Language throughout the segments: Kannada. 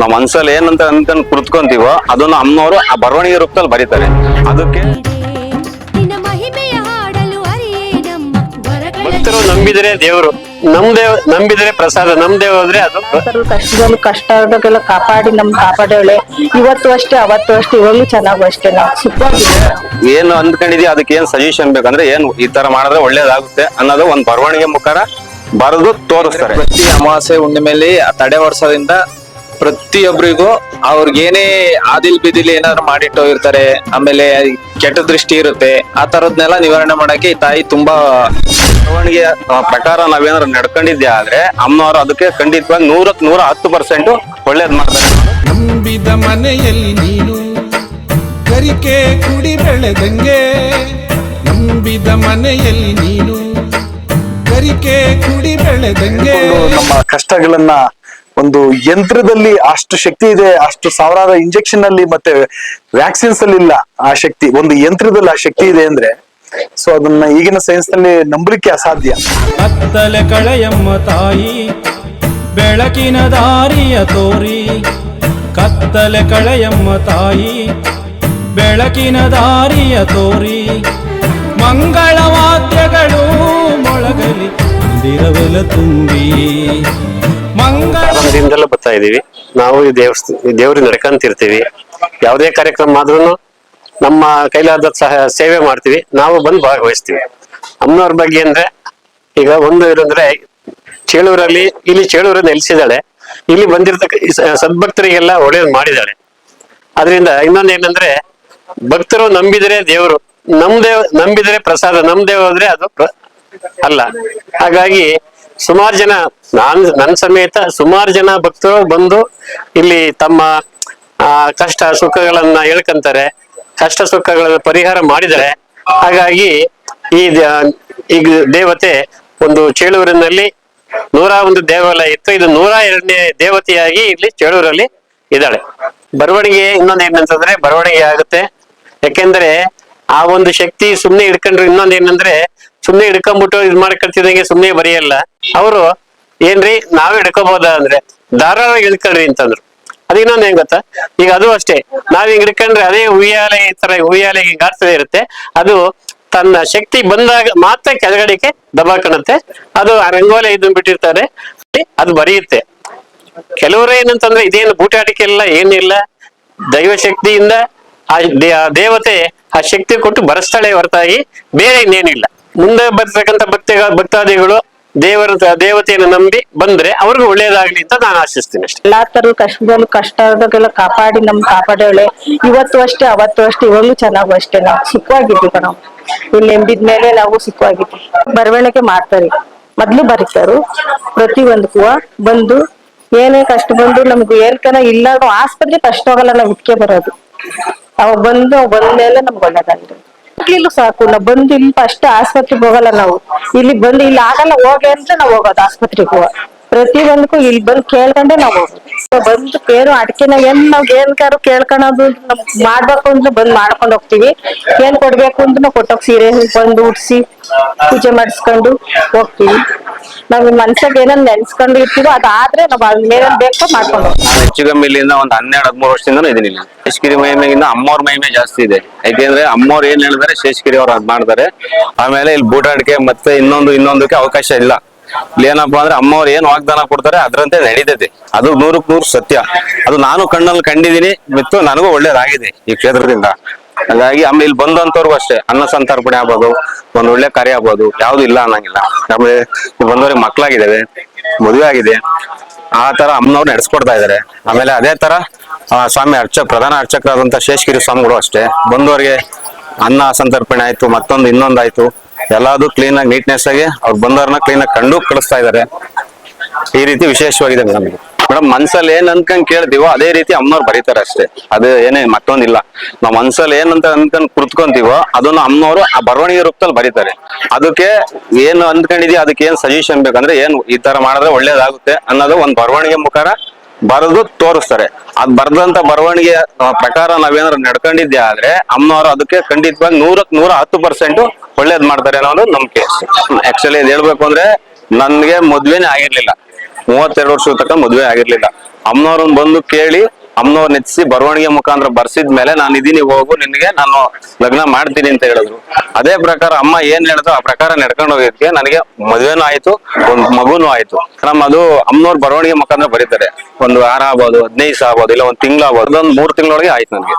ನಾವ್ ಮನ್ಸಲ್ಲಿ ಏನಂತ ಅಂತ ಕುರ್ತ್ಕೊಂತೀವೋ ಅದನ್ನ ಅಮ್ಮನವರು ಆ ಬರವಣಿಗೆ ರೂಪದಲ್ಲಿ ಬರೀತಾರೆ. ಅದಕ್ಕೆ ನಿನ್ನ ಮಹಿಮೆಯ ಹಾಡಲು ಅರಿಯೇ ನಮ್ಮ ವರಗಳ ಭಕ್ತರು ನಂಬಿದರೆ ದೇವರು ನಮ್ದೇ ನಂಬಿದರೆ ಪ್ರಸಾದ ನಮ್ದೇ ಹೋದ್ರೆ ಅದು ಭಕ್ತರು ಕಷ್ಟದಲ್ಲಿ ಕಷ್ಟ ಆದಾಗೆಲ್ಲ ಕಾಪಾಡಿ ನಮ್ ಕಾಪಾಡೋಳೆ. ಇವತ್ತು ಅಷ್ಟೇ ಅವತ್ತು ಅಷ್ಟೇ ಇವಾಗ್ಲೂ ಚೆನ್ನಾಗು ಅಷ್ಟೇ ನಾವು ಸುಖವಾಗಿದ್ದೀವಿ. ಏನು ಅಂದ್ಕೊಂಡಿದ್ಯೋ? ಅದಕ್ಕೆ ಏನ್ ಸಜೆಷನ್ ಬೇಕಂದ್ರೆ ಏನ್ ಈ ತರ ಮಾಡಿದ್ರೆ ಒಳ್ಳೇದಾಗುತ್ತೆ ಅನ್ನೋದು ಒಂದ್ ಬರವಣಿಗೆ ಮುಖಾರ ಬರೆದು ತೋರಿಸ್ತಾರೆ. ಪ್ರತಿ ಅಮಾವಾಸ್ಯೆ ಹುಣ್ಣಿಮೆಯಲ್ಲಿ ಆ ತಡೆ ವರ್ಷದಿಂದ ಪ್ರತಿಯೊಬ್ಬರಿಗೂ ಅವ್ರಿಗೇನೇ ಆದಿಲ್ ಬಿದಿಲ್ ಏನಾದ್ರು ಮಾಡಿಟ್ಟು ಇರ್ತಾರೆ ಆಮೇಲೆ ಕೆಟ್ಟ ದೃಷ್ಟಿ ಇರುತ್ತೆ ಆ ತರದ್ನೆಲ್ಲ ನಿವಾರಣೆ ಮಾಡಕ್ಕೆ ಈ ತಾಯಿ ತುಂಬಾ ಬರವಣಿಗೆ ಆ, ಪ್ರಕಾರ ನಾವೇನಾದ್ರು ನಡ್ಕೊಂಡಿದ್ದೆ ಆದ್ರೆ ಅಮ್ಮನವರು ಅದಕ್ಕೆ ಖಂಡಿತವಾಗಿ ನೂರಕ್ ನೂರ ಹತ್ತು ಪರ್ಸೆಂಟ್ ಒಳ್ಳೇದ್ ಮಾಡ್ತಾರೆ. ನಂಬಿದ ಮನೆಯಲ್ಲಿ ನೀನು ಕರಿಕೆ ಕುಡಿ ಬೆಳೆದಂಗೆ. ನಂಬಿದ ಮನೆಯಲ್ಲಿ ನೀನು ಕರಿಕೆ ಕುಡಿ ಬೆಳೆದಂಗೆ. ನಮ್ಮ ಕಷ್ಟಗಳನ್ನ ಒಂದು ಯಂತ್ರದಲ್ಲಿ ಅಷ್ಟು ಶಕ್ತಿ ಇದೆ, ಅಷ್ಟು ಸಾವಿರಾರು ಇಂಜೆಕ್ಷನ್ ಅಲ್ಲಿ ಮತ್ತೆ ವ್ಯಾಕ್ಸಿನ್ಸ್ ಅಲ್ಲಿ ಇಲ್ಲ ಆ ಶಕ್ತಿ. ಒಂದು ಯಂತ್ರದಲ್ಲಿ ಆ ಶಕ್ತಿ ಇದೆ ಅಂದ್ರೆ ಸೊ ಅದನ್ನ ಈಗಿನ ಸೈನ್ಸ್ನಲ್ಲಿ ನಂಬಲಿಕ್ಕೆ ಅಸಾಧ್ಯ. ಕತ್ತಲೆ ಕಳೆಯಮ್ಮ ತಾಯಿ, ಬೆಳಕಿನ ದಾರಿಯ ತೋರಿ. ಕತ್ತಲೆ ಕಳೆಯಮ್ಮ ತಾಯಿ, ಬೆಳಕಿನ ದಾರಿಯ ತೋರಿ. ಮಂಗಳವಾದ್ಯಗಳು ಮೊಳಗಲಿ ಮಂದಿರವೆಲ ತುಂಬಿ. ಮಂಗಳ ಬರ್ತಾ ಇದೀವಿ. ನಾವು ಈ ದೇವಸ್ಥ ಈ ದೇವ್ರಿಗೆ ನಡ್ಕಂತಿರ್ತೀವಿ. ಯಾವುದೇ ಕಾರ್ಯಕ್ರಮ ಆದ್ರೂ ನಮ್ಮ ಕೈಲಾದ ಸಹ ಸೇವೆ ಮಾಡ್ತೀವಿ. ನಾವು ಬಂದು ಭಾಗವಹಿಸ್ತೀವಿ. ಅಮ್ಮನವ್ರ ಬಗ್ಗೆ ಅಂದ್ರೆ ಈಗ ಒಂದು ಏನಂದ್ರೆ ಚೇಳೂರಲ್ಲಿ ಇಲ್ಲಿ ಚೇಳೂರು ನೆಲೆಸಿದಾಳೆ ಇಲ್ಲಿ ಬಂದಿರ್ತಕ್ಕ ಸದ್ಭಕ್ತರಿಗೆಲ್ಲ ಒಳ್ಳೇದು ಮಾಡಿದಾಳೆ ಅದರಿಂದ ಇನ್ನೊಂದು ಏನಂದ್ರೆ ಭಕ್ತರು ನಂಬಿದರೆ ದೇವರು, ನಮ್ದೇ ನಂಬಿದರೆ ಪ್ರಸಾದ ನಮ್ ದೇವ್ರೆ ಅದು ಅಲ್ಲ. ಹಾಗಾಗಿ ಸುಮಾರು ಜನ, ನಾನ್ ನನ್ನ ಸಮೇತ ಸುಮಾರು ಜನ ಭಕ್ತರು ಬಂದು ಇಲ್ಲಿ ತಮ್ಮ ಕಷ್ಟ ಸುಖಗಳನ್ನ ಹೇಳ್ಕಂತಾರೆ. ಕಷ್ಟ ಸುಖಗಳನ್ನ ಪರಿಹಾರ ಮಾಡಿದರೆ, ಹಾಗಾಗಿ ಈ ದೇವತೆ ಒಂದು ಚೇಳೂರಿನಲ್ಲಿ ನೂರ ಒಂದು ದೇವಾಲಯ ಇತ್ತು. ಇದು ನೂರ ಎರಡನೇ ದೇವತೆಯಾಗಿ ಇಲ್ಲಿ ಚೇಳೂರಲ್ಲಿ ಇದ್ದಾಳೆ. ಬರವಣಿಗೆ ಇನ್ನೊಂದು ಏನಂತಂದ್ರೆ ಬರವಣಿಗೆ ಆಗುತ್ತೆ. ಯಾಕೆಂದ್ರೆ ಆ ಒಂದು ಶಕ್ತಿ ಸುಮ್ಮನೆ ಹಿಡ್ಕೊಂಡ್ರು ಇನ್ನೊಂದು ಏನಂದ್ರೆ ಸುಮ್ನೆ ಹಿಡ್ಕೊಂಡ್ಬಿಟ್ಟು ಇದ್ ಮಾಡ್ಕೊಳ್ತಿದಂಗೆ ಸುಮ್ನೆ ಬರೆಯಲ್ಲ. ಅವರು, ಏನ್ರಿ, ನಾವೇ ಹಿಡ್ಕೋಬಹುದಾ ಅಂದ್ರೆ ಧಾರಾಳ ಹಿಡ್ಕೊಳ್ರಿ ಅಂತಂದ್ರು. ಅದು ಇನ್ನೊಂದ್ ಏನ್ ಗೊತ್ತಾ? ಈಗ ಅದು ಅಷ್ಟೇ. ನಾವ್ ಹಿಂಗ್ ಹಿಡ್ಕೊಂಡ್ರೆ ಅದೇ ಉಯ್ಯಾಲೆ ತರ ಉಯ್ಯಾಲೆ ಹಿಂಗ್ ಆಡ್ತದೆ ಇರುತ್ತೆ. ಅದು ತನ್ನ ಶಕ್ತಿ ಬಂದಾಗ ಮಾತ್ರ ಕೆಳಗಡೆಗೆ ದಬಾಕಣತ್ತೆ ಅದು ಆ ರಂಗೋಲೆ ಇದನ್ನ ಬಿಟ್ಟಿರ್ತಾರೆ. ಅದು ಬರೆಯುತ್ತೆ. ಕೆಲವರು ಏನಂತಂದ್ರೆ, ಇದೇನು ಬೂಟಾಟಿಕೆ ಇಲ್ಲ ಏನಿಲ್ಲ. ದೈವ ಶಕ್ತಿಯಿಂದ ಆ ದೇವತೆ ಆ ಶಕ್ತಿ ಕೊಟ್ಟು ಬರೆಸ್ತಾಳೆ ಹೊರತಾಗಿ ಬೇರೆ ಇನ್ನೇನಿಲ್ಲ. ಮುಂದೆ ಬರ್ತಕ್ಕಂಥ ಭಕ್ತ ಭಕ್ತಾದಿಗಳು ದೇವರ ದೇವತೆಯನ್ನು ನಂಬಿ ಬಂದ್ರೆ ಅವ್ರಿಗೆ ಒಳ್ಳೇದಾಗ್ಲಿ ಅಂತ ನಾನು ಆಶಿಸ್ತೀನಿ ಅಷ್ಟೇ. ಎಲ್ಲಾ ತರ ಕಷ್ಟದಲ್ಲಿ ಕಷ್ಟಗಳ ಕಾಪಾಡಿ ನಮ್ ಕಾಪಾಡೋಳೆ. ಇವತ್ತು ಅಷ್ಟೇ, ಅವತ್ತು ಅಷ್ಟೇ, ಇವಾಗ್ಲೂ ಚೆನ್ನಾಗೂ ಅಷ್ಟೇ. ನಾವು ಸುಖವಾಗಿದ್ದೀವಿ ನಾವು ಇಲ್ಲಿ ಎಂಬಿದ ಮೇಲೆ ನಾವು ಸುಖವಾಗಿದ್ದೀವಿ ಬರವಣಿಗೆ ಮಾಡ್ತಾರೆ. ಮೊದ್ಲು ಬರೀತಾರು. ಪ್ರತಿ ಒಂದಕ್ಕೂ ಬಂದು ಏನೇ ಕಷ್ಟ ಬಂದು ನಮ್ಗೆ ಏನ್ಕನ ಇಲ್ಲ ಆಸ್ಪತ್ರೆ ಕಷ್ಟ ಹೋಗಲ್ಲ ನಾವು ಇಟ್ಕೆ ಬರೋದು. ಅವಾಗ ಬಂದು ಅವ್ ಬಂದ್ಮೇಲೆ ನಮ್ಗೆ ಒಳ್ಳೇದಾಗಿರೋದು ಇರ್ಲಿಲ್ಲ ಸಾಕು ನಾವು ಬಂದು ಇಲ್ಲಿ ಫಸ್ಟ್ ಆಸ್ಪತ್ರೆಗೆ ಹೋಗಲ್ಲ ನಾವು. ಇಲ್ಲಿ ಬಂದು, ಇಲ್ಲಿ ಆಗಲ್ಲ ಹೋಗಿ ಅಂದ್ರೆ ನಾವು ಹೋಗೋದು ಆಸ್ಪತ್ರೆಗೆ ಪ್ರತಿ ಒಂದಕ್ಕೂ ಇಲ್ಲಿ ಬಂದು ಕೇಳ್ಕೊಂಡೆ ನಾವು ಹೋಗೋದು. ಬಂದು ಪೇರು ಅಡ್ಕೆನ ಏನ್ ನಾವ್ ಏನ್ಕಾರು ಕೇಳ್ಕೊಳೋದು ಮಾಡ್ಬೇಕು ಅಂದ್ರೆ ಬಂದ್ ಮಾಡ್ಕೊಂಡ್ ಹೋಗ್ತೀವಿ. ಏನ್ ಕೊಡ್ಬೇಕು ನಾವು ಕೊಟ್ಟೋಗ್ ಸೀರೆ ಬಂದು ಉಡ್ಸಿ ಪೂಜೆ ಮಾಡಿಸ್ಕೊಂಡು ಹೋಗ್ತೀವಿ. ನಾವ್ ಮನ್ಸಾಗ ಏನನ್ ನೆನ್ಸ್ಕೊಂಡು ಇರ್ತೀವೋ ಅದಾದ್ರೆ ನಾವ್ ಅದ್ ಮೇಲೆ ಬೇಕೋ ಮಾಡ್ಕೊಂಡು ಹೋಗ್ತೀವಿ. ಹೆಚ್ಚು ಕಮ್ಮಿ ಇಲ್ಲಿಂದ ಒಂದ್ ಹನ್ನೆರಡು, ಹದಿಮೂರು ವರ್ಷದಿಂದ ಇದೀನಿ ಇಲ್ಲಿ. ಶೇಷಗಿರಿ ಮಹಿಮೆಗಿಂತ ಅಮ್ಮವ್ರ ಮಹಿಮೆ ಜಾಸ್ತಿ ಇದೆ. ಯಾಕೆಂದ್ರೆ ಅಮ್ಮವ್ರು ಏನ್ ಹೇಳಿದಾರೆ ಶೇಷಗಿರಿ ಅವ್ರು ಅದ್ ಮಾಡ್ತಾರೆ. ಆಮೇಲೆ ಇಲ್ಲಿ ಬೂಟಾಟಿಕೆ ಮತ್ತೆ ಇನ್ನೊಂದು, ಇನ್ನೊಂದಕ್ಕೆ ಅವಕಾಶ ಇಲ್ಲ. ಇಲ್ಲಿ ಏನಪ್ಪಾ ಅಂದ್ರೆ ಅಮ್ಮವ್ರು ಏನ್ ವಾಗ್ದಾನ ಕೊಡ್ತಾರೆ ಅದ್ರಂತೆ ನಡೀತೈತಿ. ಅದು ನೂರಕ್ ನೂರು ಸತ್ಯ. ಅದು ನಾನು ಕಣ್ಣಲ್ಲಿ ಕಂಡಿದ್ದೀನಿ, ಮತ್ತು ನನಗೂ ಒಳ್ಳೇದಾಗಿದೆ ಈ ಕ್ಷೇತ್ರದಿಂದ. ಹಾಗಾಗಿ ಅಮ್ಮ ಇಲ್ಲಿ ಬಂದಂತವ್ರಿಗೂ ಅಷ್ಟೇ, ಅನ್ನ ಸಂತರ್ಪಣೆ ಆಗ್ಬೋದು, ಒಂದ್ ಒಳ್ಳೆ ಕಾರ್ಯ ಆಗ್ಬೋದು, ಯಾವ್ದು ಇಲ್ಲ ಅನ್ನಂಗಿಲ್ಲ. ಆಮೇಲೆ ಬಂದವ್ರಿಗೆ ಮಕ್ಳಾಗಿದ್ದಾವೆ, ಮದುವೆ ಆಗಿದೆ. ಆ ತರ ಅಮ್ಮನವ್ರು ನಡೆಸ್ಕೊಡ್ತಾ ಇದಾರೆ ಆಮೇಲೆ ಅದೇ ತರ ಸ್ವಾಮಿ ಅರ್ಚಕ ಪ್ರಧಾನ ಅರ್ಚಕರಾದಂತ ಶೇಷಗಿರಿ ಸ್ವಾಮಿಗಳು ಅಷ್ಟೇ. ಬಂದವರಿಗೆ ಅನ್ನ ಸಂತರ್ಪಣೆ ಆಯ್ತು, ಮತ್ತೊಂದು ಇನ್ನೊಂದು ಆಯ್ತು ಎಲ್ಲಾದು ಕ್ಲೀನ್ ಆಗಿ ನೀಟ್ನೆಸ್ ಆಗಿ ಅವ್ರು ಬಂದವ್ರನ್ನ ಕ್ಲೀನ್ ಆಗಿ ಕಂಡು ಕಳಿಸ್ತಾ ಇದಾರೆ. ಈ ರೀತಿ ವಿಶೇಷವಾಗಿದೆ ಮೇಡಮ್ ಮೇಡಮ್, ಮನ್ಸಲ್ಲಿ ಏನ್ ಅನ್ಕೊಂಡ್ ಕೇಳ್ತೀವೋ ಅದೇ ರೀತಿ ಅಮ್ಮನವ್ರು ಬರೀತಾರೆ ಅಷ್ಟೇ. ಅದು ಏನೇ ಮತ್ತೊಂದಿಲ್ಲ. ನಾವ್ ಮನ್ಸಲ್ಲಿ ಏನಂತ ಅನ್ಕೊಂಡ್ ಕುರ್ತ್ಕೊಂತೀವೋ ಅದನ್ನ ಅಮ್ಮನವರು ಆ ಬರವಣಿಗೆ ರೂಪದಲ್ಲಿ ಬರೀತಾರೆ. ಅದಕ್ಕೆ ಏನು ಅನ್ಕೊಂಡಿದೀವಿ ಅದಕ್ಕೆ ಏನ್ ಸಜೆಷನ್ ಬೇಕಂದ್ರೆ ಏನ್ ಈ ತರ ಮಾಡಿದ್ರೆ ಒಳ್ಳೇದಾಗುತ್ತೆ ಅನ್ನೋದು ಒಂದ್ ಬರವಣಿಗೆ ಮುಖಾರ ಬರೆದು ತೋರಿಸ್ತಾರೆ. ಅದ್ ಬರ್ದಂತ ಬರವಣಿಗೆ ಪ್ರಕಾರ ನಾವೇನಾದ್ರು ನಡ್ಕೊಂಡಿದ್ದೆ ಆದ್ರೆ ಅಮ್ಮನವರು ಅದಕ್ಕೆ ಖಂಡಿತವಾಗಿ ನೂರಕ್ ನೂರ ಹತ್ತು ಪರ್ಸೆಂಟ್ ಒಳ್ಳೇದ್ ಮಾಡ್ತಾರೆ ಅನ್ನೋದು ನಂಬಿಕೆ. ಆಕ್ಚುಲಿ ಇದು ಹೇಳ್ಬೇಕು ಅಂದ್ರೆ ನನ್ಗೆ ಮದ್ವೆನೇ ಆಗಿರ್ಲಿಲ್ಲ. ಮೂವತ್ತೆರಡು ವರ್ಷದ ತಕ್ಕ ಮದ್ವೆ ಆಗಿರ್ಲಿಲ್ಲ. ಅಮ್ಮನವ್ರನ್ನ ಬಂದು ಕೇಳಿ ಅಮ್ಮನವ್ರ ನೆಚ್ಚಿಸಿ ಬರವಣಿಗೆ ಮುಖಾಂತರ ಬರ್ಸಿದ ಮೇಲೆ ನಾನು ಇದೀನಿ, ಹೋಗು ನಿನಗೆ, ನಾನು ಲಗ್ನ ಮಾಡ್ತೀನಿ ಅಂತ ಹೇಳಿದ್ರು. ಅದೇ ಪ್ರಕಾರ ಅಮ್ಮ ಏನ್ ಹೇಳಿದ್ರು ಆ ಪ್ರಕಾರ ನಡ್ಕೊಂಡು ಹೋಗಿದ್ಕೆ ನನಗೆ ಮದುವೆನೂ ಆಯ್ತು, ಒಂದ್ ಮಗುನೂ ಆಯ್ತು. ನಮ್ಮ ಅದು ಅಮ್ಮನವ್ರ ಬರವಣಿಗೆ ಮುಖಾಂತರ ಬರೀತಾರೆ. ಒಂದು ವಾರ ಆಗ್ಬೋದು, ಹದಿನೈದು ದಿವಸ ಆಗ್ಬೋದು, ಇಲ್ಲ ಒಂದ್ ತಿಂಗಳು ಆಗ್ಬೋದು, ಅದೊಂದು ಮೂರ್ ತಿಂಗಳೊಳಗೆ ಆಯ್ತು ನನಗೆ.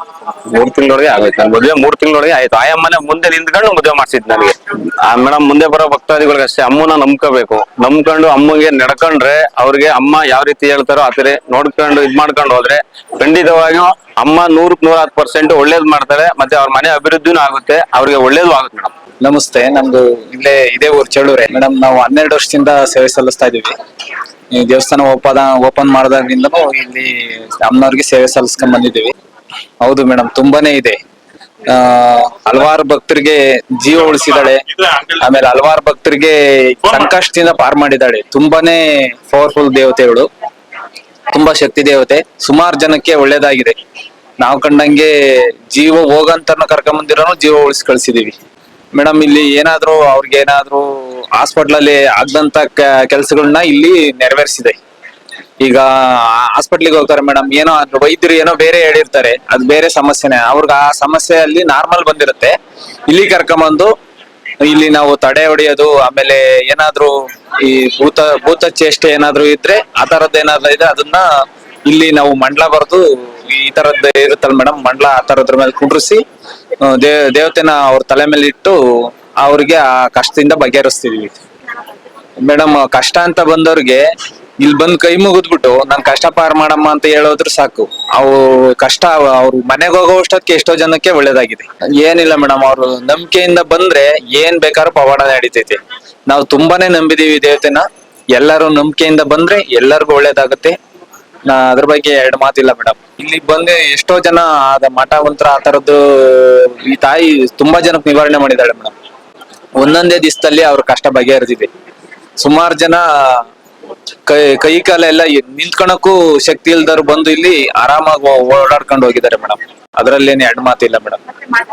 ಮೂರ್ ತಿಂಗಳೊಳಗೆ ಆಗೋಯ್ತು ನನ್ ಮದುವೆ ಮೂರ್ ತಿಂಗಳೊಳಗೆ ಆಯ್ತು. ಆಯಮ್ಮನೆ ಮುಂದೆ ನಿಂತ್ಕೊಂಡು ಮದುವೆ ಮಾಡ್ಸಿದ್ ನನಗೆ. ಆ ಮೇಡಮ್ ಮುಂದೆ ಬರೋ ಭಕ್ತಾದಿಗಳಿಗೆ ಅಷ್ಟೇ ಅಮ್ಮನ ನಂಬ್ಕೋಬೇಕು. ನಂಬ್ಕೊಂಡು ಅಮ್ಮಗೆ ನಡ್ಕೊಂಡ್ರೆ ಅವ್ರಿಗೆ ಅಮ್ಮ ಯಾವ ರೀತಿ ಹೇಳ್ತಾರೋ ಆ ತರ ನೋಡ್ಕೊಂಡು ಇದ್ ಮಾಡ್ಕೊಂಡು ಹೋದ್ರೆ ಖಂಡಿತವಾಗಿಯೂ ಅಮ್ಮ ನೂರಕ್ ನೂರ ಹತ್ತು ಪರ್ಸೆಂಟ್ ಒಳ್ಳೇದ್ ಮಾಡ್ತಾರೆ, ಮತ್ತೆ ಅವ್ರ ಮನೆ ಅಭಿವೃದ್ಧಿನೂ ಆಗುತ್ತೆ, ಅವ್ರಿಗೆ ಒಳ್ಳೇದು ಆಗುತ್ತೆ ಮೇಡಮ್. ನಮಸ್ತೆ, ನಮ್ದು ಇಲ್ಲೇ ಇದೇ ಊರ್ ಚಳ್ಳೂರೆ. ಮೇಡಮ್, ನಾವು ಹನ್ನೆರಡು ವರ್ಷದಿಂದ ಸೇವೆ ಸಲ್ಲಿಸ್ತಾ ಇದೀವಿ ಈ ದೇವಸ್ಥಾನ ಓಪನ್ ಓಪನ್ ಮಾಡಿದಾಗಿಂದನೂ ಇಲ್ಲಿ ಅಮ್ಮನವ್ರಿಗೆ ಸೇವೆ ಸಲ್ಲಿಸ್ಕೊಂಡ್ ಬಂದಿದ್ದೀವಿ. ಹೌದು ಮೇಡಮ್, ತುಂಬಾನೇ ಇದೆ. ಆ, ಹಲವಾರು ಭಕ್ತರಿಗೆ ಜೀವ ಉಳಿಸಿದಾಳೆ ಆಮೇಲೆ ಹಲವಾರು ಭಕ್ತರಿಗೆ ಸಂಕಷ್ಟದಿಂದ ಪಾರ್ ಮಾಡಿದಾಳೆ ತುಂಬಾನೇ ಪವರ್ಫುಲ್ ದೇವತೆಗಳು. ತುಂಬಾ ಶಕ್ತಿ ದೇವತೆ. ಸುಮಾರು ಜನಕ್ಕೆ ಒಳ್ಳೇದಾಗಿದೆ. ನಾವು ಕಂಡಂಗೆ ಜೀವ ಹೋಗಂತ ಕರ್ಕೊಂಬಂದಿರೋನು ಜೀವ ಉಳಿಸಿ ಕಳ್ಸಿದೀವಿ ಮೇಡಮ್ ಇಲ್ಲಿ ಏನಾದ್ರೂ ಅವ್ರಿಗೆ ಏನಾದ್ರೂ ಹಾಸ್ಪಿಟ್ಲ್ ಅಲ್ಲಿ ಆಗದಂತ ಕೆಲಸಗಳನ್ನ ಇಲ್ಲಿ ನೆರವೇರಿಸಿದೆ. ಈಗ ಹಾಸ್ಪಿಟ್ಲಿಗೆ ಹೋಗ್ತಾರೆ ಮೇಡಮ್ ಏನೋ ವೈದ್ಯರು ಏನೋ ಬೇರೆ ಹೇಳಿರ್ತಾರೆ, ಅದು ಬೇರೆ ಸಮಸ್ಯೆನೆ. ಅವ್ರಿಗೆ ಆ ಸಮಸ್ಯೆ ಅಲ್ಲಿ ನಾರ್ಮಲ್ ಬಂದಿರುತ್ತೆ. ಇಲ್ಲಿ ಕರ್ಕೊಂಬಂದು ಇಲ್ಲಿ ನಾವು ತಡೆ ಹೊಡೆಯೋದು, ಆಮೇಲೆ ಏನಾದ್ರೂ ಈ ಭೂತ ಭೂತ ಚೇಷ್ಟೆ ಏನಾದ್ರೂ ಇದ್ರೆ ಆ ತರದ್ ಏನಾದ್ರೂ ಇದೆ ಅದನ್ನ ಇಲ್ಲಿ ನಾವು ಮಂಡ್ಲ ಬರೆದು ಈ ತರದ್ ಇರುತ್ತಲ್ಲ ಮೇಡಮ್ ಮಂಡ್ಲ ಆ ತರದ್ರ ಮೇಲೆ ಕುಡ್ರಿಸಿ ದೇ, ದೇವತೆನ ಅವ್ರ ತಲೆ ಮೇಲೆ ಇಟ್ಟು ಅವ್ರಿಗೆ ಆ ಕಷ್ಟದಿಂದ ಬಗೆಹರಿಸ್ತೀವಿ. ಮೇಡಮ್ ಕಷ್ಟ ಅಂತ ಬಂದವ್ರಿಗೆ ಇಲ್ಲಿ ಬಂದ್ ಕೈ ಮುಗಿದ್ಬಿಟ್ಟು ನಾನ್ ಕಷ್ಟ ಪಾರ್ ಮಾಡಮ್ಮ ಅಂತ ಹೇಳೋದ್ರ ಸಾಕು. ಅವು ಕಷ್ಟ ಅವ್ರು ಮನೆಗೆ ಹೋಗೋಷ್ಟೊತ್ತಿಗೆ ಎಷ್ಟೋ ಜನಕ್ಕೆ ಒಳ್ಳೇದಾಗಿದೆ. ಏನಿಲ್ಲ ಮೇಡಮ್, ಅವ್ರು ನಂಬಿಕೆಯಿಂದ ಬಂದ್ರೆ ಏನ್ ಬೇಕಾದ್ರೂ ಪವಾಡ ನಡೀತೈತೆ. ನಾವು ತುಂಬಾನೇ ನಂಬಿದೀವಿ ದೇವತೆನ. ಎಲ್ಲರೂ ನಂಬಿಕೆಯಿಂದ ಬಂದ್ರೆ ಎಲ್ಲರಿಗೂ ಒಳ್ಳೇದಾಗುತ್ತೆ. ನಾ ಅದ್ರ ಬಗ್ಗೆ ಎರಡು ಮಾತಿಲ್ಲ ಮೇಡಮ್. ಇಲ್ಲಿ ಬಂದು ಎಷ್ಟೋ ಜನ ಅದ ಮಠ ಮಂತ್ರ ಆ ತರದ್ದು, ಈ ತಾಯಿ ತುಂಬಾ ಜನಕ್ಕೆ ನಿವಾರಣೆ ಮಾಡಿದಾಳೆ ಮೇಡಮ್. ಒಂದೊಂದೇ ದಿವಸದಲ್ಲಿ ಅವ್ರ ಕಷ್ಟ ಬಗೆಹರಿದಿದೆ. ಸುಮಾರು ಜನ ಕೈ ಕೈ ಕಾಲೆಲ್ಲ ನಿಂತ್ಕೊಳಕ್ಕೂ ಶಕ್ತಿ ಇಲ್ದವ್ರು ಬಂದು ಇಲ್ಲಿ ಆರಾಮಾಗಿ ಓಡಾಡ್ಕೊಂಡು ಹೋಗಿದ್ದಾರೆ ಮೇಡಮ್. ಅದ್ರಲ್ಲೇನು ಎರಡು ಮಾತಿಲ್ಲ ಮೇಡಮ್.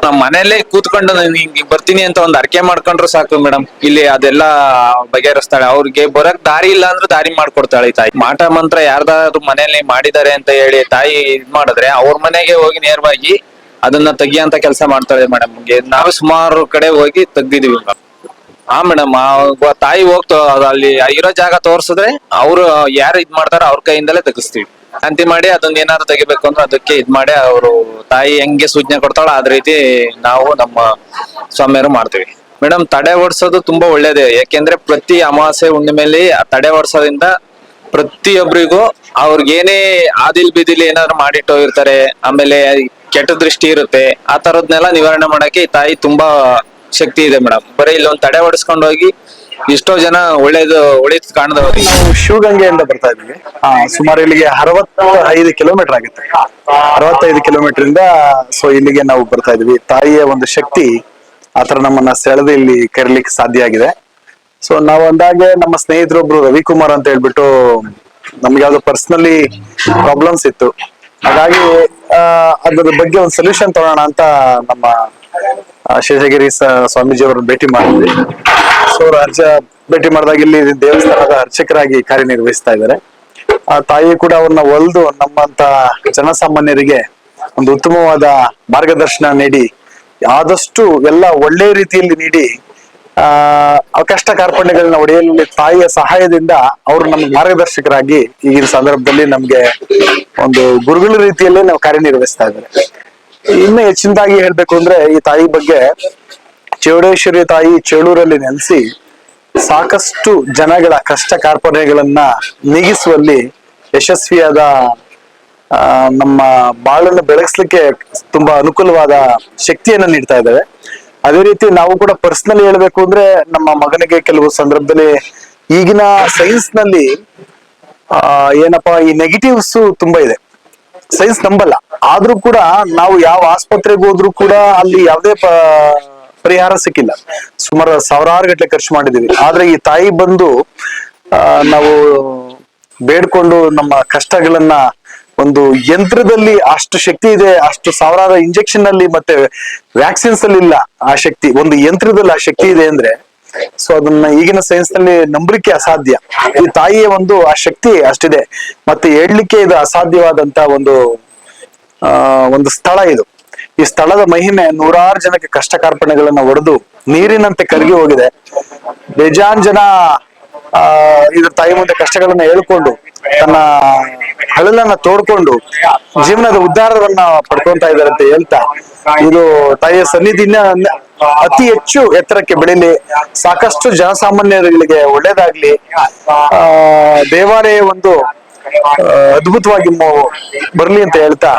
ನಮ್ಮ ಮನೆಯಲ್ಲೇ ಕೂತ್ಕೊಂಡು ನಾನು ಹಿಂಗ್ ಬರ್ತೀನಿ ಅಂತ ಒಂದ್ ಅರ್ಕೆ ಮಾಡ್ಕೊಂಡ್ರು ಸಾಕು ಮೇಡಮ್. ಇಲ್ಲಿ ಅದೆಲ್ಲ ಬಗೆಹರಿಸ್ತಾಳೆ. ಅವ್ರಿಗೆ ಬರಕ್ ದಾರಿ ಇಲ್ಲ ಅಂದ್ರೆ ದಾರಿ ಮಾಡ್ಕೊಡ್ತಾಳೆ ತಾಯಿ. ಮಾಟ ಮಂತ್ರ ಯಾರ್ದಾದ್ರು ಮನೆಯಲ್ಲಿ ಮಾಡಿದ್ದಾರೆ ಅಂತ ಹೇಳಿ ತಾಯಿ ಇದ್ ಮಾಡಿದ್ರೆ ಅವ್ರ ಮನೆಗೆ ಹೋಗಿ ನೇರವಾಗಿ ಅದನ್ನ ತೆಗಿಯಂತ ಕೆಲಸ ಮಾಡ್ತಾಳೆ ಮೇಡಮ್. ನಾವು ಸುಮಾರು ಕಡೆ ಹೋಗಿ ತೆಗ್ದಿದೀವಿ ಮೇಡಮ್. ಹಾ ಮೇಡಮ್ ತಾಯಿ ಹೋಗ್ತಾ ಅಲ್ಲಿ ಇರೋ ಜಾಗ ತೋರ್ಸಿದ್ರೆ ಅವ್ರು ಯಾರು ಇದ್ ಮಾಡ್ತಾರೋ ಅವ್ರ ಕೈಯಿಂದಲೇ ತೆಗಿಸ್ತೀವಿ. ಅಂತಿ ಮಾಡಿ ಅದನ್ನ ಏನಾದ್ರು ತೆಗಿಬೇಕು ಅಂದ್ರೆ ಅದಕ್ಕೆ ಇದ್ ಮಾಡಿ ಅವರು ತಾಯಿ ಹೆಂಗೆ ಸೂಚನೆ ಕೊಡ್ತಾಳೋ ಅದ್ ರೀತಿ ನಾವು ನಮ್ಮ ಸ್ವಾಮಿಯರು ಮಾಡ್ತೀವಿ. ಮೇಡಮ್ ತಡೆ ಓಡಿಸೋದು ತುಂಬಾ ಒಳ್ಳೇದೇ, ಯಾಕೆಂದ್ರೆ ಪ್ರತಿ ಅಮಾವಾಸ್ಯೆ ಹುಣ್ಣಿಮೆಯಲ್ಲಿ ತಡೆ ಓಡಿಸೋದ್ರಿಂದ ಪ್ರತಿಯೊಬ್ಬರಿಗೂ ಅವ್ರಿಗೇನೇ ಆದಿಲ್ ಬಿದಿಲಿ ಏನಾದ್ರು ಮಾಡಿಟ್ಟು ಇರ್ತಾರೆ ಆಮೇಲೆ ಕೆಟ್ಟ ದೃಷ್ಟಿ ಇರುತ್ತೆ, ಆ ತರದ್ನೆಲ್ಲ ನಿವಾರಣೆ ಮಾಡಕ್ಕೆ ತಾಯಿ ತುಂಬಾ ಶಕ್ತಿ ಇದೆ ಮೇಡಮ್. ಬರೀ ಇಲ್ಲೊಂದ್ ತಡೆ ಹೊಡಿಸ್ಕೊಂಡು ಹೋಗಿ ಎಷ್ಟೋ ಜನ ಒಳ್ಳೇದು ಒಳ್ಳೆ ಕಾಣದವ್ರಿ. ಶಿವಗಂಗೆಯಿಂದ ಬರ್ತಾ ಇದ್ವಿ ಆ, ಸುಮಾರು ಇಲ್ಲಿಗೆ ಅರವತ್ತ ಐದು ಕಿಲೋಮೀಟರ್ ಆಗುತ್ತೆ. ಅರವತ್ತೈದು ಕಿಲೋಮೀಟರ್ ಇಂದ ಸೊ ಇಲ್ಲಿಗೆ ನಾವು ಬರ್ತಾ ಇದ್ವಿ ತಾಯಿಯ ಒಂದು ಶಕ್ತಿ ಆತರ ನಮ್ಮನ್ನ ಸೆಳೆದು ಇಲ್ಲಿ ಕರೀಲಿಕ್ಕೆ ಸಾಧ್ಯ ಆಗಿದೆ. ಸೊ ನಾವು ಅಂದಾಗೆ ನಮ್ಮ ಸ್ನೇಹಿತರೊಬ್ರು ರವಿಕುಮಾರ್ ಅಂತ ಹೇಳ್ಬಿಟ್ಟು ನಮ್ಗೆ ಯಾವ್ದೋ ಪರ್ಸನಲಿ ಪ್ರಾಬ್ಲಮ್ಸ್ ಇತ್ತು. ಹಾಗಾಗಿ ಆ, ಅದ್ರ ಬಗ್ಗೆ ಒಂದು ಸೊಲ್ಯೂಷನ್ ತಗೋಣ ಅಂತ ನಮ್ಮ ಶೇಷಗಿರಿ ಸ- ಸ್ವಾಮೀಜಿ ಅವರನ್ನ ಭೇಟಿ ಮಾಡಿದ್ವಿ. ಸೊ ಅವರು ಅರ್ಚ ಭೇಟಿ ಮಾಡಿದಾಗ ಇಲ್ಲಿ ದೇವಸ್ಥಾನದ ಅರ್ಚಕರಾಗಿ ಕಾರ್ಯನಿರ್ವಹಿಸ್ತಾ ಇದ್ದಾರೆ. ಆ, ತಾಯಿ ಕೂಡ ಅವ್ರನ್ನ ಒಲ್ದು ನಮ್ಮಂತ ಜನಸಾಮಾನ್ಯರಿಗೆ ಒಂದು ಉತ್ತಮವಾದ ಮಾರ್ಗದರ್ಶನ ನೀಡಿ, ಆದಷ್ಟು ಎಲ್ಲ ಒಳ್ಳೆ ರೀತಿಯಲ್ಲಿ ನೀಡಿ, ಆ ಕಷ್ಟ ಕಾರ್ಪಣ್ಯಗಳನ್ನ ಒಡೆಯಲು ತಾಯಿಯ ಸಹಾಯದಿಂದ ಅವರು ನಮ್ಗೆ ಮಾರ್ಗದರ್ಶಕರಾಗಿ ಈಗಿನ ಸಂದರ್ಭದಲ್ಲಿ ನಮ್ಗೆ ಒಂದು ಗುರುಗಳ ರೀತಿಯಲ್ಲೇ ನಾವು ಕಾರ್ಯನಿರ್ವಹಿಸ್ತಾ ಇದ್ದಾರೆ. ಇನ್ನು ಹೆಚ್ಚಿನದಾಗಿ ಹೇಳ್ಬೇಕು ಅಂದ್ರೆ ಈ ತಾಯಿ ಬಗ್ಗೆ ಚೌಡೇಶ್ವರಿ ತಾಯಿ ಚೇಳೂರಲ್ಲಿ ನೆಲೆಸಿ ಸಾಕಷ್ಟು ಜನಗಳ ಕಷ್ಟ ಕಾರ್ಪಣ್ಯಗಳನ್ನ ನೀಗಿಸುವಲ್ಲಿ ಯಶಸ್ವಿಯಾದ ನಮ್ಮ ಬಾಳನ್ನು ಬೆಳಗಿಸ್ಲಿಕ್ಕೆ ತುಂಬಾ ಅನುಕೂಲವಾದ ಶಕ್ತಿಯನ್ನ ನೀಡ್ತಾ ಇದ್ದಾವೆ ಅದೇ ರೀತಿ ನಾವು ಕೂಡ ಪರ್ಸನಲಿ ಹೇಳ್ಬೇಕು ಅಂದ್ರೆ ನಮ್ಮ ಮಗನಿಗೆ ಕೆಲವು ಸಂದರ್ಭದಲ್ಲಿ ಈಗಿನ ಸೈನ್ಸ್ನಲ್ಲಿ ಏನಪ್ಪಾ, ಈ ನೆಗೆಟಿವ್ಸ್ ತುಂಬಾ ಇದೆ. ಸೈನ್ಸ್ ನಂಬಲ್ಲ. ಆದ್ರೂ ಕೂಡ ನಾವು ಯಾವ ಆಸ್ಪತ್ರೆಗೆ ಹೋದ್ರು ಕೂಡ ಅಲ್ಲಿ ಯಾವುದೇ ಪರಿಹಾರ ಸಿಕ್ಕಿಲ್ಲ. ಸುಮಾರು ಸಾವಿರಾರು ಗಟ್ಟಲೆ ಖರ್ಚು ಮಾಡಿದೀವಿ ಆದ್ರೆ ಈ ತಾಯಿ ಬಂದು ನಾವು ಬೇಡ್ಕೊಂಡು ನಮ್ಮ ಕಷ್ಟಗಳನ್ನ ಒಂದು ಯಂತ್ರದಲ್ಲಿ ಅಷ್ಟು ಶಕ್ತಿ ಇದೆ, ಅಷ್ಟು ಸಾವಿರಾರು ಇಂಜೆಕ್ಷನ್ ಅಲ್ಲಿ ಮತ್ತೆ ವ್ಯಾಕ್ಸಿನ್ಸ್ ಅಲ್ಲಿ ಇಲ್ಲ ಆ ಶಕ್ತಿ. ಒಂದು ಯಂತ್ರದಲ್ಲಿ ಆ ಶಕ್ತಿ ಇದೆ ಅಂದ್ರೆ ಸೊ ಅದನ್ನ ಈಗಿನ ಸೈನ್ಸ್ನಲ್ಲಿ ನಂಬಲಿಕ್ಕೆ ಅಸಾಧ್ಯ. ಈ ತಾಯಿಯ ಒಂದು ಆ ಶಕ್ತಿ ಅಷ್ಟಿದೆ. ಮತ್ತೆ ಹೇಳಲಿಕ್ಕೆ ಇದು ಅಸಾಧ್ಯವಾದಂತ ಒಂದು, ಆ, ಒಂದು ಸ್ಥಳ ಇದು. ಈ ಸ್ಥಳದ ಮಹಿಮೆ ನೂರಾರು ಜನಕ್ಕೆ ಕಷ್ಟ ಕಾರ್ಪಣೆಗಳನ್ನ ಒಡೆದು ನೀರಿನಂತೆ ಕರಗಿ ಹೋಗಿದೆ. ಬೇಜಾನ್ ಜನ ಆ, ಇದ್ರ ತಾಯಿ ಮುಂದೆ ಕಷ್ಟಗಳನ್ನ ಹೇಳ್ಕೊಂಡು, ತನ್ನ ಹಳಲನ್ನ ತೋಡ್ಕೊಂಡು, ಜೀವನದ ಉದ್ಧಾರವನ್ನ ಪಡ್ಕೊಂತ ಇದಾರೆ ಅಂತ ಹೇಳ್ತಾ, ಇದು ತಾಯಿಯ ಸನ್ನಿಧಿನ ಅತಿ ಹೆಚ್ಚು ಎತ್ತರಕ್ಕೆ ಬೆಳೀಲಿ. ಸಾಕಷ್ಟು ಜನಸಾಮಾನ್ಯರುಗಳಿಗೆ ಒಳ್ಳೇದಾಗ್ಲಿ ಆ ದೇವಾಲಯ ಒಂದು ಅದ್ಭುತವಾಗಿ ಬರ್ಲಿ ಅಂತ ಹೇಳ್ತಾ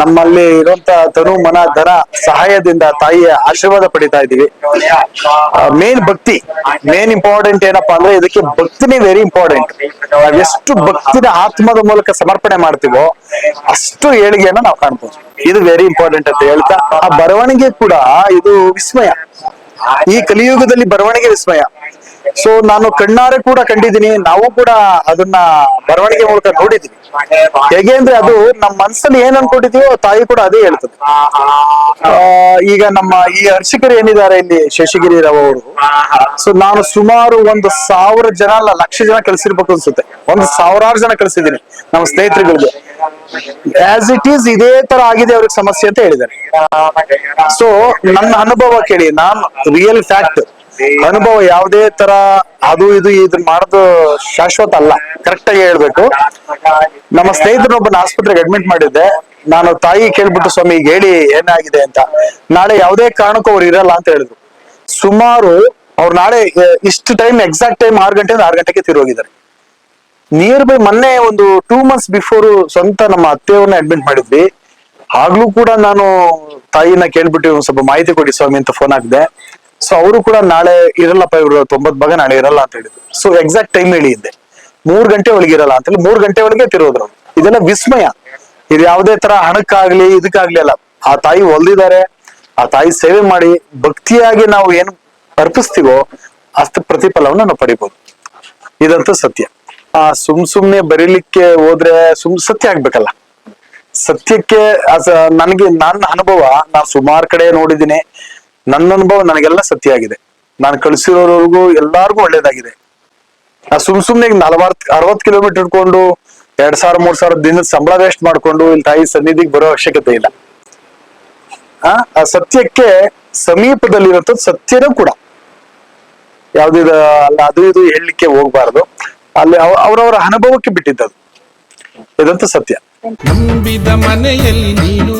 ನಮ್ಮಲ್ಲಿ ಇರುವಂತ ತನು ಮನ ಧನ ಸಹಾಯದಿಂದ ತಾಯಿಯ ಆಶೀರ್ವಾದ ಪಡಿತಾ ಇದೀವಿ ಮೇನ್ ಭಕ್ತಿ ಮೇನ್ ಇಂಪಾರ್ಟೆಂಟ್ ಏನಪ್ಪಾ ಅಂದ್ರೆ ಇದಕ್ಕೆ ಭಕ್ತಿನೇ ವೆರಿ ಇಂಪಾರ್ಟೆಂಟ್ ಎಷ್ಟು ಭಕ್ತಿನ ಆತ್ಮದ ಮೂಲಕ ಸಮರ್ಪಣೆ ಮಾಡ್ತೀವೋ ಅಷ್ಟು ಏಳಿಗೆಯನ್ನ ನಾವು ಕಾಣ್ಬೋದು. ಇದು ವೆರಿ ಇಂಪಾರ್ಟೆಂಟ್ ಅಂತ ಹೇಳ್ತಾ, ಆ ಬರವಣಿಗೆ ಕೂಡ ಇದು ವಿಸ್ಮಯ. ಈ ಕಲಿಯುಗದಲ್ಲಿ ಬರವಣಿಗೆ ವಿಸ್ಮಯ. ಸೊ ನಾನು ಕಣ್ಣಾರೆ ಕೂಡ ಕಂಡಿದ್ದೀನಿ. ನಾವು ಕೂಡ ಅದನ್ನ ಬರವಣಿಗೆ ಮೂಲಕ ನೋಡಿದೀವಿ. ಹೇಗೆ ಅಂದ್ರೆ ಅದು ನಮ್ಮ ಮನಸ್ಸಲ್ಲಿ ಏನ್ ಅನ್ಕೊಂಡಿದೀವೋ ತಾಯಿ ಕೂಡ ಅದೇ ಹೇಳ್ತದೆ. ಈಗ ನಮ್ಮ ಈ ಅರ್ಚಕರು ಏನಿದ್ದಾರೆ ಇಲ್ಲಿ? ಶಶಿಗಿರಿ ರಾವ್ ಅವರು. ಸೊ ನಾನು ಸುಮಾರು ಒಂದು ಸಾವಿರ ಜನ ಅಲ್ಲ, ಲಕ್ಷ ಜನ ಕಳ್ಸಿರ್ಬೇಕು ಅನ್ಸುತ್ತೆ. ಒಂದು ಸಾವಿರಾರು ಜನ ಕಳ್ಸಿದ್ದೀನಿ ನಮ್ಮ ಸ್ನೇಹಿತರುಗಳಿಗೆ. ಆಸ್ ಇಟ್ ಈಸ್ ಇದೇ ತರ ಆಗಿದೆ ಅವ್ರಿಗೆ ಸಮಸ್ಯೆ ಅಂತ ಹೇಳಿದ್ದಾರೆ. ಸೊ ನನ್ನ ಅನುಭವ ಕೇಳಿ, ನಾನ್ ರಿಯಲ್ ಫ್ಯಾಕ್ಟ್ ಅನುಭವ ಯಾವುದೇ ತರ ಅದು ಇದು ಇದು ಮಾಡೋದು ಶಾಶ್ವತ ಅಲ್ಲ. ಕರೆಕ್ಟ್ ಆಗಿ ಹೇಳ್ಬೇಕು. ನಮ್ಮ ಸ್ನೇಹಿತರೊಬ್ಬನ ಆಸ್ಪತ್ರೆಗೆ ಅಡ್ಮಿಟ್ ಮಾಡಿದ್ದೆ. ನಾನು ತಾಯಿ ಕೇಳ್ಬಿಟ್ಟು, ಸ್ವಾಮಿ ಹೇಳಿ ಏನಾಗಿದೆ ಅಂತ. ನಾಳೆ ಯಾವುದೇ ಕಾರಣಕ್ಕೂ ಅವ್ರು ಇರಲ್ಲ ಅಂತ ಹೇಳಿದ್ರು. ಸುಮಾರು ಅವ್ರು ನಾಳೆ ಇಷ್ಟು ಟೈಮ್ ಎಕ್ಸಾಕ್ಟ್ ಟೈಮ್ ಆರು ಗಂಟೆಯಿಂದ ಆರು ಗಂಟೆಗೆ ತಿರುಗೋಗಿದ್ದಾರೆ ನಿಯರ್ ಬೈ ಮೊನ್ನೆ ಒಂದು ಟೂ ಮಂತ್ಸ್ ಬಿಫೋರ್ ಸ್ವಂತ ನಮ್ಮ ಅತ್ತೆಯವ್ರನ್ನ ಅಡ್ಮಿಟ್ ಮಾಡಿದ್ವಿ. ಆಗ್ಲೂ ಕೂಡ ನಾನು ತಾಯಿನ ಕೇಳ್ಬಿಟ್ಟು ಸ್ವಲ್ಪ ಮಾಹಿತಿ ಕೊಡಿ ಸ್ವಾಮಿ ಅಂತ ಫೋನ್ ಹಾಕಿದೆ. ಸೊ ಅವರು ಕೂಡ ನಾಳೆ ಇರಲ್ಲಪ್ಪ ಇವರು ತೊಂಬತ್ ಭಾಗ ನಾಳೆ ಇರಲ್ಲ ಅಂತ ಹೇಳಿದ್ರು. ಸೊ ಎಕ್ಸಾಕ್ಟ್ ಟೈಮ್ ಹೇಳಿ ಇದೆ ಮೂರ್ ಗಂಟೆ ಒಳಗೆ ಇರಲ್ಲ ಅಂತ ಹೇಳಿ ಮೂರ್ ಗಂಟೆ ಒಳಗೆ ತಿರೋದ್ರು ಇದೆಲ್ಲ ವಿಸ್ಮಯ. ಇದು ಯಾವುದೇ ತರ ಹಣಕ್ಕಾಗ್ಲಿ ಇದಕ್ಕಾಗ್ಲಿ ಅಲ್ಲ. ಆ ತಾಯಿ ಹೊಲ್ದಿದ್ದಾರೆ ಆ ತಾಯಿ ಸೇವೆ ಮಾಡಿ ಭಕ್ತಿಯಾಗಿ ನಾವು ಏನು ಅರ್ಪಿಸ್ತೀವೋ ಅಷ್ಟು ಪ್ರತಿಫಲವನ್ನ ನಾವು ಪಡಿಬಹುದು ಇದಂತೂ ಸತ್ಯ. ಆ ಸುಮ್ ಸುಮ್ನೆ ಬರೀಲಿಕ್ಕೆ ಹೋದ್ರೆ ಸುಮ್ ಸತ್ಯ ಆಗ್ಬೇಕಲ್ಲ. ಸತ್ಯಕ್ಕೆ ನನಗೆ ನನ್ನ ಅನುಭವ ನಾನು ಸುಮಾರು ಕಡೆ ನೋಡಿದ್ದೀನಿ. ನನ್ನ ಅನುಭವ ನನಗೆಲ್ಲ ಸತ್ಯ ಆಗಿದೆ ನಾನು ಕಳಿಸಿರೋರ್ಗೂ ಎಲ್ಲಾರ್ಗು ಒಳ್ಳೇದಾಗಿದೆ. ಆ ಸುಮ್ ಸುಮ್ನೆ ನಲವತ್, ಅರವತ್ ಕಿಲೋಮೀಟರ್ ಇಟ್ಕೊಂಡು ಎರಡ್ ಸಾವಿರ, ಮೂರ್ ಸಾವಿರ ದಿನದ ಸಂಬಳ ವೇಸ್ಟ್ ಮಾಡ್ಕೊಂಡು ಇಲ್ಲಿ ತಾಯಿ ಸನ್ನಿಧಿಗೆ ಬರೋ ಅವಶ್ಯಕತೆ ಇಲ್ಲ. ಆ ಸತ್ಯಕ್ಕೆ ಸಮೀಪದಲ್ಲಿರುವಂಥದ್ದು ಸತ್ಯನೂ ಕೂಡ. ಯಾವ್ದಿದ ಅಲ್ಲ, ಅದು ಇದು ಹೇಳಲಿಕ್ಕೆ ಹೋಗ್ಬಾರ್ದು. ಅಲ್ಲಿ ಅವ್ರವ್ರ ಅನುಭವಕ್ಕೆ ಬಿಟ್ಟಿದ್ದದು. ಇದಂತೂ ಸತ್ಯ. ನಂಬಿದ ಮನೆಯಲ್ಲಿ ನೀನು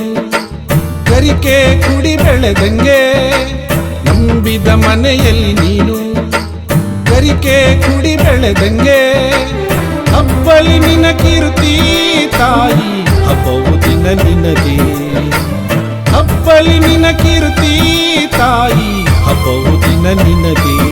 ಗರಿಕೆ ಕುಡಿ ಬೆಳೆದಂಗೆ ನಂಬಿದ ಮನೆಯಲ್ಲಿ ನೀನು? ಗರಿಕೆ ಕುಡಿ ಬೆಳೆದಂಗೆ? ಹಬ್ಬಲಿ ನಿನ ಕೀರ್ತಿ ತಾಯಿ ಹಬ್ಬವು ದಿನ ನಿನಗೆ. ಹಬ್ಬಲಿ ನಿನ ಕೀರ್ತಿ ತಾಯಿ ಹಬ್ಬವು ದಿನ ನಿನಗೆ.